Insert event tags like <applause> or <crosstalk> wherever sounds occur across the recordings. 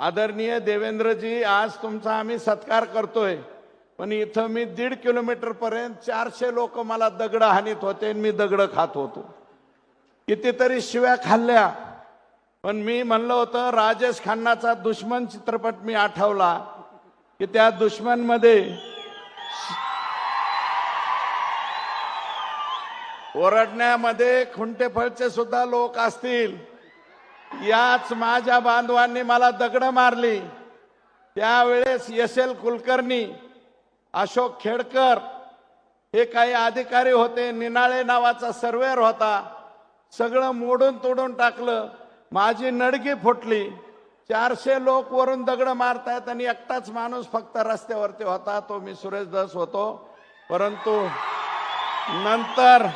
आदरणीय देवेंद्रजी आज तुमचा आम्ही सत्कार करतोय. पण इथं मी दीड किलोमीटर पर्यंत चारशे लोक मला दगड हानीत होते आणि मी दगड खात होतो. कितीतरी शिव्या खाल्ल्या. पण मी म्हणलं होतं राजेश खन्नाचा दुश्मन चित्रपट मी आठवला की त्या दुश्मनमध्ये ओरडण्यामध्ये खुंटेफळचे सुद्धा लोक असतील. याच माझ्या बांधवांनी मला दगड मारली. त्यावेळेस एस एल कुलकर्णी अशोक खेडकर हे काही अधिकारी होते. निनाळे नावाचा सर्वेअर होता. सगळं मोडून तोडून टाकलं. माझी नडगी फुटली. चारशे लोक वरून दगड मारतायत आणि एकटाच माणूस फक्त रस्त्यावरती होता. तो मी सुरेश दस होतो. परंतु नंतर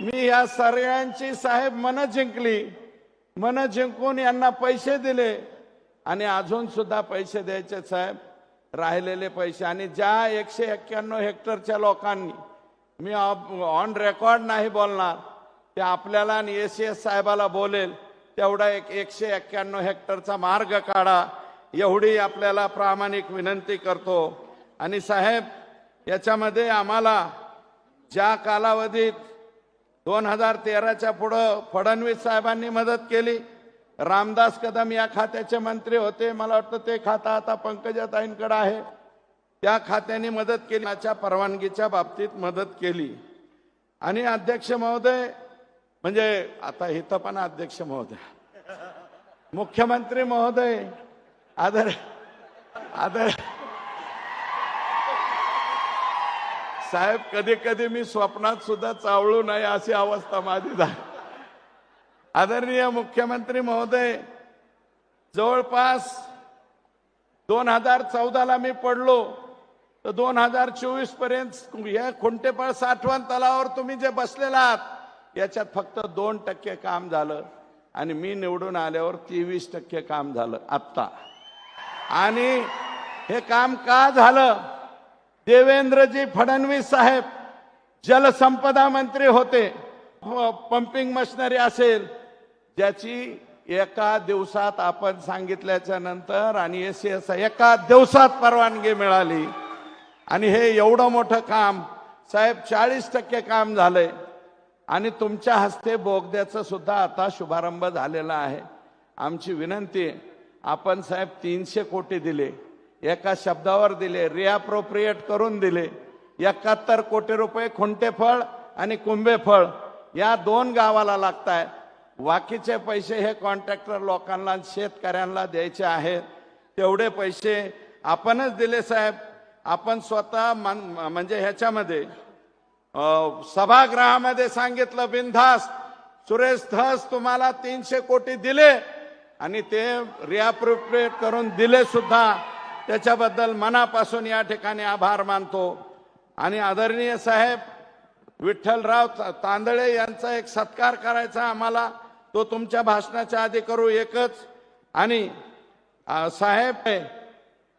मी या सगळ्यांची साहेब मन जिंकली. मन जिंकून यांना पैसे दिले आणि अजून सुद्धा पैसे द्यायचे साहेब राहिलेले पैसे. आणि ज्या एकशे एक्क्याण्णव हेक्टरच्या लोकांनी मी ऑन रेकॉर्ड नाही बोलणार ते आपल्याला आणि एस एस साहेबाला बोलेल तेवढा एक एकशे एक्क्याण्णव हेक्टरचा मार्ग काढा. एवढी आपल्याला प्रामाणिक विनंती करतो. आणि साहेब याच्यामध्ये आम्हाला ज्या कालावधीत दोन हजार तेराच्या पुढं फडणवीस साहेबांनी मदत केली. रामदास कदम या खात्याचे मंत्री होते. मला वाटतं ते खातं आता पंकजाताईंकडे आहे. त्या खात्याने मदत केली. परवानगीच्या बाबतीत मदत केली. आणि अध्यक्ष महोदय म्हणजे आता इथं पण अध्यक्ष महोदय. मुख्यमंत्री महोदय आदर आदर साहेब कधी कधी मी स्वप्नात सुद्धा चावळू नये अशी अवस्था माझी झाली. आदरणीय मुख्यमंत्री महोदय जवळपास दोन हजार चौदाला मी पडलो तर दोन हजार चोवीसपर्यंत या खुंटेपळ साठवण तलावावर तुम्ही जे बसलेला आहात याच्यात फक्त दोन टक्के काम झालं आणि मी निवडून आल्यावर तेवीस टक्के काम झालं आत्ता. आणि हे काम का झालं? देवेंद्रजी फडणवीस साहेब जलसंपदा मंत्री होते. हो, पंपिंग मशिनरी असेल. ज्याची एका दिवसात आपण सांगितल्याच्या नंतर आणि एस एस एका दिवसात परवानगी मिळाली. आणि हे एवढं मोठं काम साहेब चाळीस टक्के काम झालंय. आणि तुमच्या हस्ते बोगद्याचं सुद्धा आता शुभारंभ झालेला आहे. आमची विनंती आहे आपण साहेब तीनशे कोटी दिले. एका शब्दावर दिले रिअप्रोप्रिएट करून दिले. एकाहत्तर कोटी रुपये खुंटेफळ आणि कुंभेफळ या दोन गावाला लागत बाकीचे पैसे हे कॉन्ट्रॅक्टर लोकांना शेतकऱ्यांना द्यायचे आहेत. तेवढे पैसे आपणच दिले साहेब. आपण स्वतः मन- म्हणजे ह्याच्यामध्ये सभागृहामध्ये सांगितलं बिनधास सुरेश धस तुम्हाला तीनशे कोटी दिले आणि ते रिअप्रोप्रिएट करून दिले सुद्धा. त्याच्याबद्दल मनापासून या ठिकाणी आभार मानतो. आणि आदरणीय साहेब विठ्ठलराव तांदळे यांचा एक सत्कार करायचा आम्हाला. तो तुमच्या भाषणाच्या आधी करू एकच. आणि साहेब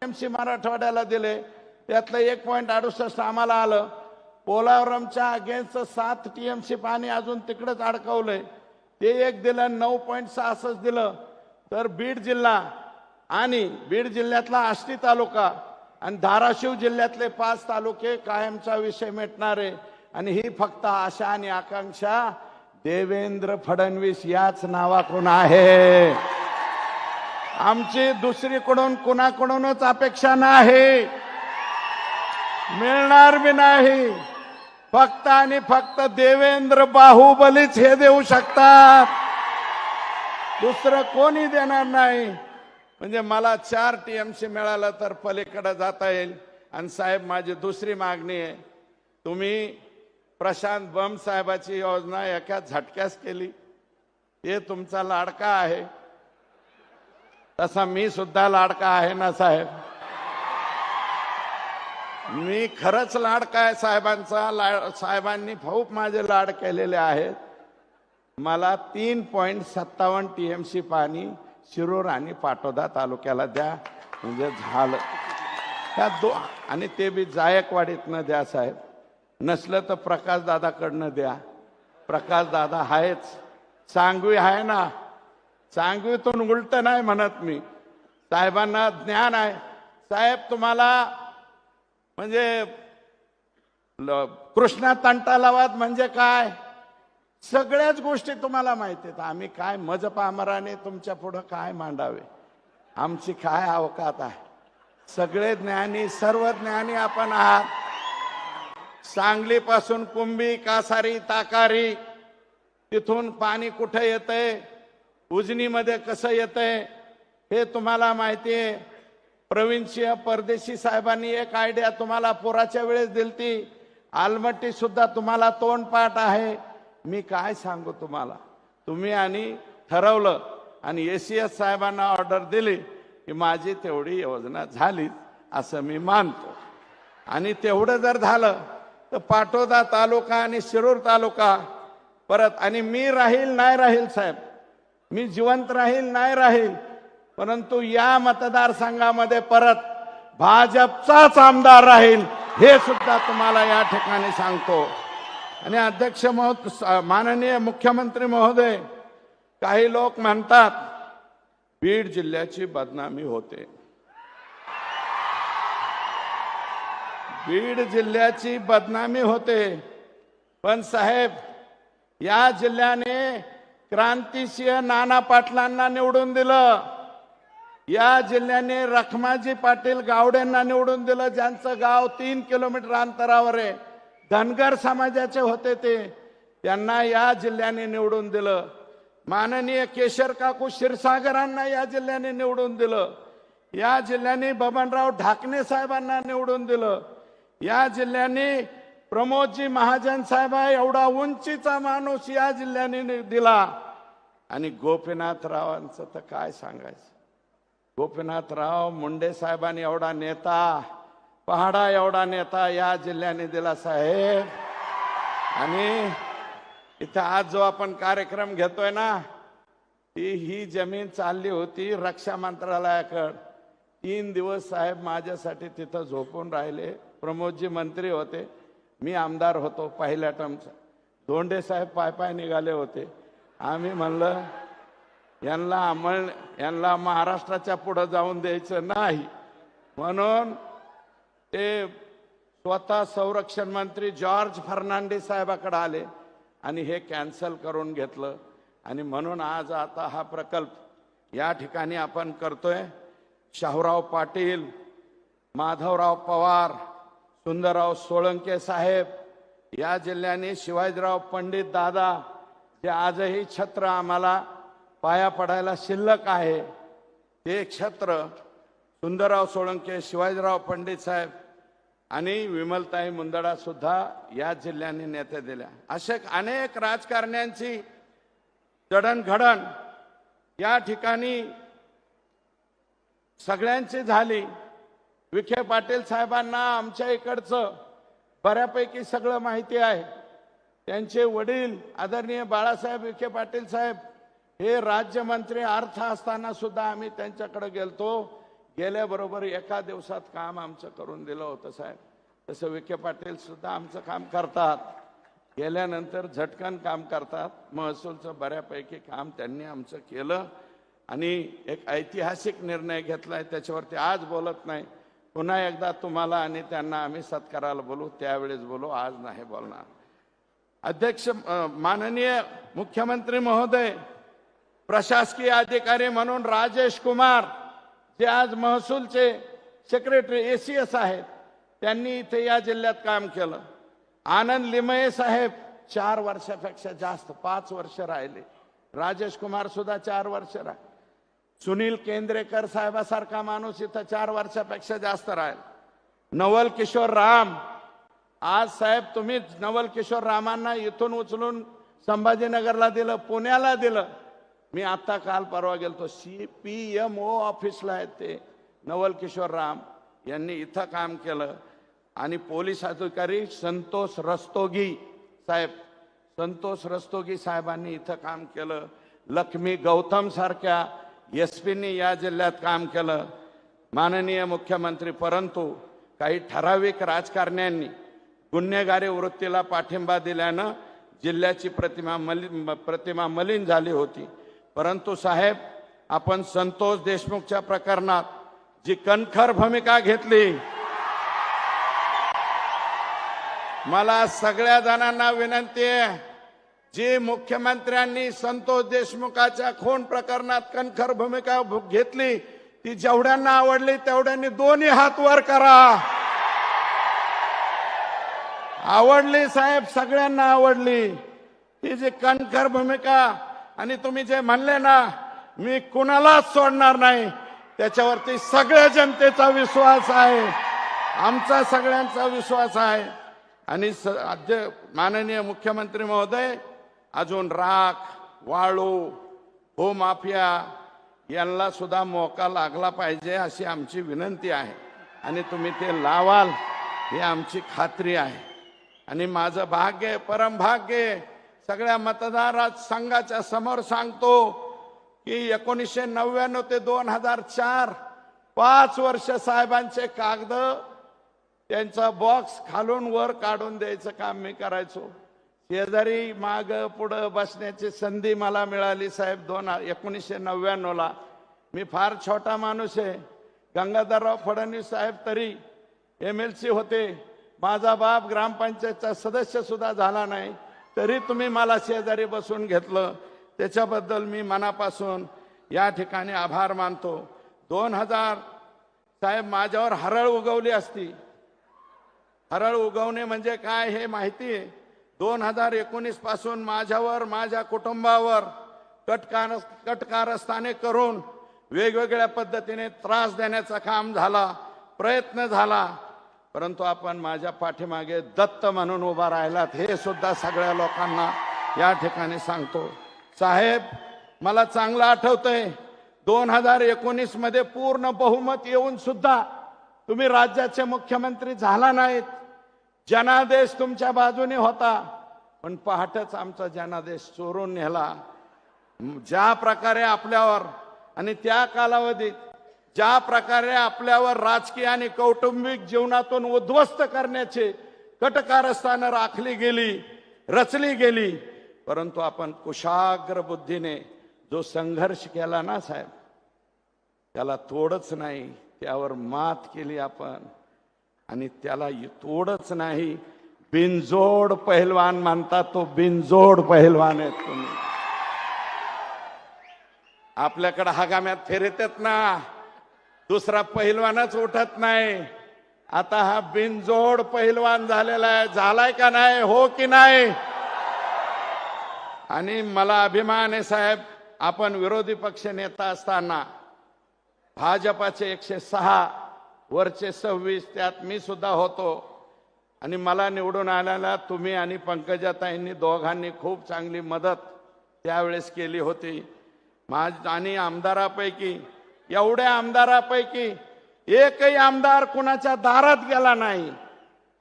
एम सी मराठवाड्याला दिले. त्यातलं एक पॉईंट अडुसष्ट आम्हाला आलं. पोलावरमच्या अगेन्स्ट सात टीएमसी पाणी अजून तिकडेच अडकवलंय. ते एक दिलं नऊ पॉईंट सहासष्ट दिलं. तर बीड जिल्हा आणि बीड जिल्ह्यातला आष्टी तालुका आणि धाराशिव जिल्ह्यातले पाच तालुके कायमचा विषय मिटणारे. आणि ही फक्त आशा आणि आकांक्षा देवेंद्र फडणवीस याच नावाकडून आहे. आमची दुसरीकडून कुणाकडूनच अपेक्षा नाही. मिळणार बी नाही. फक्त आणि फक्त देवेंद्र बाहुबलीच हे देऊ शकतात. दुसरं कोणी देणार नाही. म्हणजे मला चार टी एम सी मिळालं तर पलीकडं जाता येईल. आणि साहेब माझी दुसरी मागणी आहे. तुम्ही प्रशांत बम साहेबाची योजना एका झटक्यास केली. ते तुमचा लाडका आहे. तसा मी सुद्धा लाडका आहे ना साहेब? मी खरंच लाडका आहे साहेबांचा. लाड साहेबांनी खूप माझे लाड केलेले आहेत. मला तीन पॉईंट सत्तावन्न टी एम सी पाणी शिरोर आणि पाटोदा तालुक्याला द्या. म्हणजे झालं. ह्या दो आणि ते बी जायकवाडीतनं द्या साहेब. नसलं तर प्रकाशदादाकडनं द्या. प्रकाशदादा आहेच. सांगवी आहे ना. सांगवीतून उलट नाही म्हणत मी. साहेबांना ज्ञान आहे. साहेब तुम्हाला म्हणजे ल- कृष्णा तंटालावाद म्हणजे काय? सगळ्याच गोष्टी तुम्हाला माहिती आहेत. आम्ही काय मजपामराने तुमच्या पुढं काय मांडावे? आमची काय अवकात आहे? सगळे ज्ञानी सर्व ज्ञानी आपण आहात. सांगलीपासून कुंभी कासारी ताकारी तिथून पाणी कुठे येतंय? उजनीमध्ये कसं येतंय? हे तुम्हाला माहिती आहे. प्रवीणसिंह परदेशी साहेबांनी एक आयडिया तुम्हाला पुराच्या वेळेस दिलती. आलमट्टी सुद्धा तुम्हाला तोंडपाठ आहे. मी काय सांगू तुम्हाला? तुम्ही आणि ठरवलं आणि ए सी एस साहेबांना ऑर्डर दिली की माझी तेवढी योजना झाली असं मी मानतो. आणि तेवढं जर झालं तर पाटोदा तालुका आणि शिरूर तालुका परत आणि मी राहील नाही राहील साहेब? मी जिवंत राहील नाही राहील? परंतु या मतदारसंघामध्ये परत भाजपचाच आमदार राहील हे सुद्धा तुम्हाला या ठिकाणी सांगतो. आणि अध्यक्ष महोदय माननीय मुख्यमंत्री महोदय काही लोक म्हणतात बीड जिल्ह्याची बदनामी होते. बीड जिल्ह्याची बदनामी होते. पण साहेब या जिल्ह्याने क्रांतिसिंह नाना पाटलांना निवडून दिलं. या जिल्ह्याने रखमाजी पाटील गावडेंना निवडून दिलं ज्यांचं गाव तीन किलोमीटर अंतरावर आहे. धनगर समाजाचे होते ते. त्यांना या जिल्ह्याने निवडून दिलं. माननीय केशर काकू क्षीरसागरांना या जिल्ह्याने निवडून दिलं. या जिल्ह्याने बबनराव ढाकणे साहेबांना निवडून दिलं. या जिल्ह्याने प्रमोदजी महाजन साहेब एवढा उंचीचा माणूस या जिल्ह्याने नि- दिला. आणि गोपीनाथरावांचं तर काय सांगायचं? गोपीनाथराव मुंडे साहेबांनी एवढा नेता पहाडा एवढा नेता या जिल्ह्याने दिला साहेब. आणि इथं आज जो आपण कार्यक्रम घेतोय ना ती ही जमीन चालली होती रक्षा मंत्रालयाकड. तीन दिवस साहेब माझ्यासाठी तिथं झोपून राहिले. प्रमोदजी मंत्री होते. मी आमदार होतो पहिल्या टर्मचा धोंडे साहेब पाय पाय निघाले होते. आम्ही म्हणलं यांना अंमल यांना महाराष्ट्राच्या पुढं जाऊन द्यायचं नाही. म्हणून ते स्वतः संरक्षण मंत्री जॉर्ज फर्नांडिस साहेबाकडे आले आणि हे कॅन्सल करून घेतलं. आणि म्हणून आज आता हा प्रकल्प या ठिकाणी आपण करतोय. शाहूराव पाटील माधवराव पवार सुंदरराव सोळंके साहेब या जिल्ह्याने शिवाजीराव पंडित दादा जे आजही छत्र आम्हाला पाया पडायला शिल्लक आहे ते छत्र सुंदरराव सोळंके शिवाजीराव पंडित साहेब आणि विमलताई मुंदडा सुद्धा या जिल्ह्याने नेते दिल्या. असे अनेक राजकारण्यांची जडणघडण या ठिकाणी सगळ्यांची झाली. विखे पाटील साहेबांना आमच्या इकडचं बऱ्यापैकी सगळं माहिती आहे. त्यांचे वडील आदरणीय बाळासाहेब विखे पाटील साहेब हे राज्यमंत्री अर्थ असताना सुद्धा आम्ही त्यांच्याकडे गेलतो. गेल्याबरोबर एका दिवसात काम आमचं करून दिलं होतं साहेब. तसं विखे पाटील सुद्धा आमचं काम करतात. गेल्यानंतर झटकन काम करतात. महसूलचं बऱ्यापैकी काम त्यांनी आमचं केलं. आणि एक ऐतिहासिक निर्णय घेतलाय त्याच्यावरती आज बोलत नाही. पुन्हा एकदा तुम्हाला आणि त्यांना आम्ही सत्काराला बोलू त्यावेळेस बोलू आज नाही बोलणार. अध्यक्ष माननीय मुख्यमंत्री महोदय प्रशासकीय अधिकारी म्हणून राजेश कुमार ते आज महसूलचे सेक्रेटरी ए सी एस आहेत. त्यांनी इथे या जिल्ह्यात काम केलं. आनंद लिमये साहेब चार वर्षापेक्षा जास्त पाच वर्ष राहिले. राजेश कुमार सुद्धा चार वर्ष राहिले सुनील केंद्रेकर साहेबासारखा माणूस इथं चार वर्षापेक्षा जास्त राहील. नवल किशोर राम आज साहेब तुम्ही नवल किशोर रामांना इथून उचलून संभाजीनगरला दिलं पुण्याला दिलं. मी आत्ता काल परवा गेलतो. सी पी एम ओ ऑफिसला आहेत ते. नवल किशोर राम यांनी इथं काम केलं. आणि पोलीस अधिकारी संतोष रस्तोगी साहेब संतोष रस्तोगी साहेबांनी इथं काम केलं. लक्ष्मी गौतम सारख्या एस पींनी या जिल्ह्यात काम केलं. माननीय मुख्यमंत्री परंतु काही ठराविक राजकारण्यांनी गुन्हेगारी वृत्तीला पाठिंबा दिल्यानं जिल्ह्याची प्रतिमा मलिन प्रतिमा मलिन झाली होती. परंतु साहेब आपण संतोष देशमुखच्या प्रकरणात जी कणखर भूमिका घेतली मला सगळ्या जणांना विनंती आहे जी मुख्यमंत्र्यांनी संतोष देशमुखाच्या खून प्रकरणात कणखर भूमिका घेतली ती जेवढ्यांना आवडली तेवढ्यांनी दोन्ही हात वर करा. आवडली साहेब सगळ्यांना आवडली. ही जी कणखर भूमिका आणि तुम्ही जे म्हणले ना मी कुणालाच सोडणार नाही. त्याच्यावरती सगळ्या जनतेचा विश्वास आहे. आमचा सगळ्यांचा विश्वास आहे. आणि स- माननीय मुख्यमंत्री महोदय अजून राख वाळू हो भूमाफिया यांना सुद्धा मोका लागला पाहिजे अशी आमची विनंती आहे. आणि तुम्ही ते लावाल ही आमची खात्री आहे. आणि माझं भाग्य परमभाग्य परम भाग्य आहे. सगळ्या मतदार संघाच्या समोर सांगतो की एकोणीसशे नव्याण्णव ते दोन हजार चार पाच वर्ष साहेबांचे कागद त्यांचा बॉक्स खालून वर काढून द्यायचं काम मी करायचो. शेजारी माग पुढं बसण्याची संधी मला मिळाली साहेब दोन एकोणीसशे नव्याण्णवला. मी फार छोटा माणूस आहे. गंगाधरराव फडणवीस साहेब तरी एम एल सी होते. माझा बाप ग्रामपंचायतचा सदस्य सुद्धा झाला नाही. तरी तुम्ही मला शेजारी बसून घेतलं. त्याच्याबद्दल मी मनापासून या ठिकाणी आभार मानतो. दोन हजार साहेब माझ्यावर हरळ उगवली असती. हरळ उगवणे म्हणजे काय हे माहिती? आहे दोन हजार एकोणीसपासून माझ्यावर माझ्या कुटुंबावर कटकार कटकारस्थाने करून वेगवेगळ्या पद्धतीने त्रास देण्याचा काम झाला प्रयत्न झाला. परंतु आपण माझ्या पाठीमागे दत्त म्हणून उभा राहिलात हे सुद्धा सगळ्या लोकांना या ठिकाणी सांगतो. साहेब मला चांगलं आठवतंय दोन हजार एकोणीसमध्ये पूर्ण बहुमत येऊन सुद्धा तुम्ही राज्याचे मुख्यमंत्री झाला नाहीत. जनादेश तुमच्या बाजूने होता पण पहाटच आमचा जनादेश चोरून नेला. ज्या प्रकारे आपल्यावर आणि त्या कालावधीत ज्या प्रकारे आपल्यावर राजकीय आणि कौटुंबिक जीवनातून उद्ध्वस्त करण्याचे कटकारस्थानं राखली गेली रचली गेली परंतु आपण कुशाग्र बुद्धीने जो संघर्ष केला ना साहेब त्याला तोडच नाही त्यावर मात केली आपण. आणि त्याला तोडच नाही. बिनजोड पहिलवान मानतात तो बिनजोड पहिलवान आहेत तुम्ही. आपल्याकडे हगाम्यात फिरतात ना. दुसरा पहिलवानच उठत नाही. आता हा बिनजोड पहिलवान झालेला आहे. झालाय का नाही? हो की नाही? आणि मला अभिमान आहे साहेब आपण विरोधी पक्ष नेता असताना भाजपाचे एकशे सहा वरचे सव्वीस त्यात मी सुद्धा होतो. आणि मला निवडून आल्याला तुम्ही आणि पंकजाताईंनी दोघांनी खूप चांगली मदत त्यावेळेस केली होती. माझ आणि आमदारापैकी एवढ्या आमदारापैकी एकही आमदार कुणाच्या दारात गेला नाही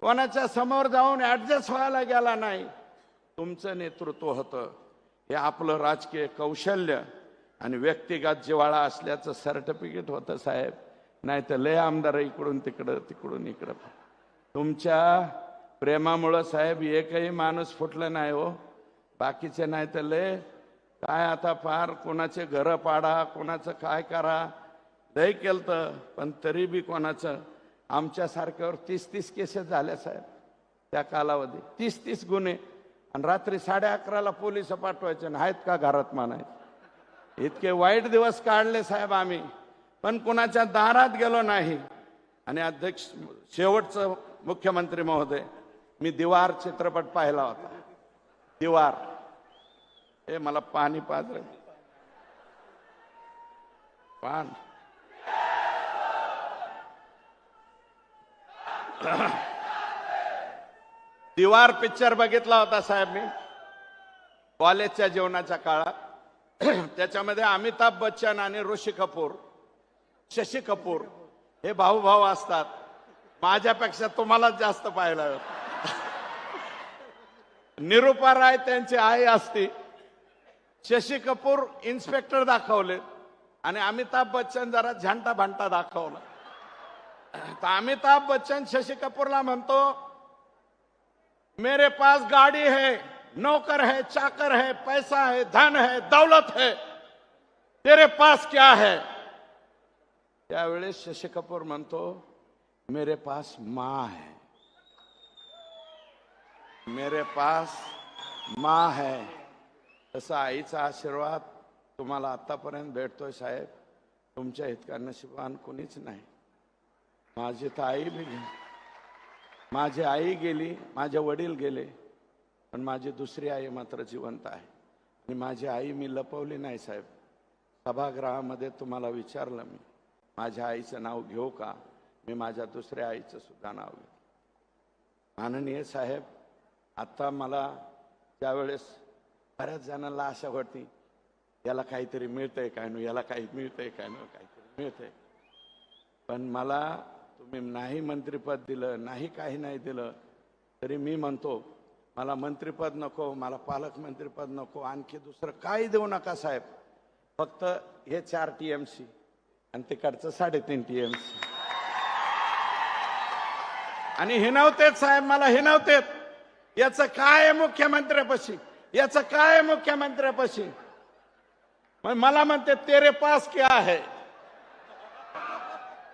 कोणाच्या समोर जाऊन ऍडजस्ट व्हायला गेला नाही. तुमचं नेतृत्व होतं. हे आपलं राजकीय कौशल्य आणि व्यक्तिगत जिवाळा असल्याचं सर्टिफिकेट होतं साहेब. नाही तर लय आमदार इकडून तिकडं तिकडून इकडं. तुमच्या प्रेमामुळं साहेब एकही माणूस फुटलं नाही हो. बाकीचे नाही तर लय काय आता फार कोणाचे घरं पाडा कोणाचं काय करा लय केलं पण तरी बी कोणाचं? आमच्यासारख्यावर तीस तीस केसेस झाल्या साहेब त्या कालावधी तीस तीस गुन्हे. आणि रात्री साडे अकराला पोलीस पाठवायचे आणि आहेत का घरात मानायचे इतके वाईट दिवस काढले साहेब आम्ही. पण कुणाच्या दारात गेलो नाही. आणि अध्यक्ष शेवटचं मुख्यमंत्री महोदय मी दिवार चित्रपट पाहिला होता. दिवार. हे मला पाणी पाजलं पान. <coughs> दिवार पिक्चर बघितला होता साहेब मी. कॉलेजच्या जीवनाच्या काळात. <coughs> त्याच्यामध्ये अमिताभ बच्चन आणि ऋषी कपूर शशी कपूर हे भाऊ भाऊ असतात. माझ्यापेक्षा तुम्हालाच जास्त पाहायला <coughs> निरुपा राय त्यांची आई असती. शशी कपूर इन्स्पेक्टर दाखवले आणि अमिताभ बच्चन जरा झांटा भांटा दाखवला. अमिताभ बच्चन शशी कपूरला म्हणतो मेरे पास गाड़ी है नौकर है चाकर है पैसा है धन है दौलत है तेरे पास क्या है? त्यावेळेस शशी कपूर म्हणतो मेरे पास माँ है मेरे पास माँ है. तसा आईचा आशीर्वाद तुम्हाला आतापर्यंत भेटतोय साहेब. तुमच्या इतका नशिबान कोणीच नाही. माझी तर आई बी माझी आई गेली माझे वडील गेले पण माझी दुसरी आई मात्र जिवंत आहे. आणि माझी आई मी लपवली नाही साहेब. सभागृहामध्ये तुम्हाला विचारलं मी माझ्या आईचं नाव घेऊ का? मी माझ्या दुसऱ्या आईचं सुद्धा नाव घेऊ माननीय साहेब आत्ता मला त्यावेळेस बऱ्याच जणांना आशा होती याला काहीतरी मिळतंय काय नो याला काही मिळतंय काय नो काहीतरी मिळतंय. पण मला मी नाही मंत्रिपद दिलं नाही काही नाही दिलं तरी मी म्हणतो मला मंत्रिपद नको मला पालकमंत्रीपद नको आणखी दुसरं काही देऊ नका साहेब. फक्त हे चार टी एम सी आणि तिकडचं साडेतीन टी एम सी आणि हे साहेब मला हे नव्हतेच याचं काय मुख्यमंत्र्यापाशी? याचं काय मुख्यमंत्र्यापाशी? मग मला म्हणते तेरे पास क्या है?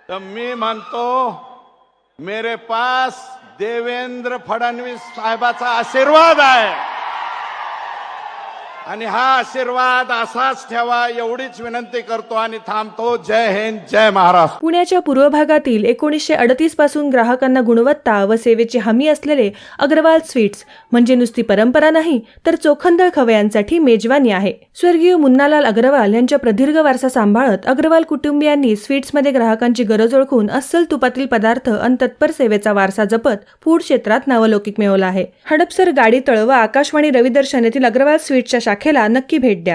तर मी म्हणतो मेरे पास देवेंद्र फडणवीस साहेबाचा आशीर्वाद आहे. आणि हा आशीर्वाद असाच ठेवा एवढीच विनंती करतो आणि थांबतो. जय हिंद जय महाराष्ट्र. पुण्याच्या पूर्व भागातील एकोणीसशे अडतीसपासून ग्राहकांना गुणवत्ता व सेवेची हमी असलेले अग्रवाल स्वीट्स म्हणजे नुसती परंपरा नाही तर चोखंदळ खवयांसाठी मेजवानी आहे. स्वर्गीय मुन्नालाल अग्रवाल यांच्या प्रदीर्घ वारसा सांभाळत अग्रवाल कुटुंबियांनी स्वीट्समध्ये ग्राहकांची गरज ओळखून अस्सल तुपातील पदार्थ आणि तत्पर सेवेचा वारसा जपत फूड क्षेत्रात नावलौकिक मिळवला आहे. हडपसर गाडी तळ व आकाशवाणी रविदर्शन येथील अग्रवाल स्वीट्सच्या शाखेला नक्की भेट द्या.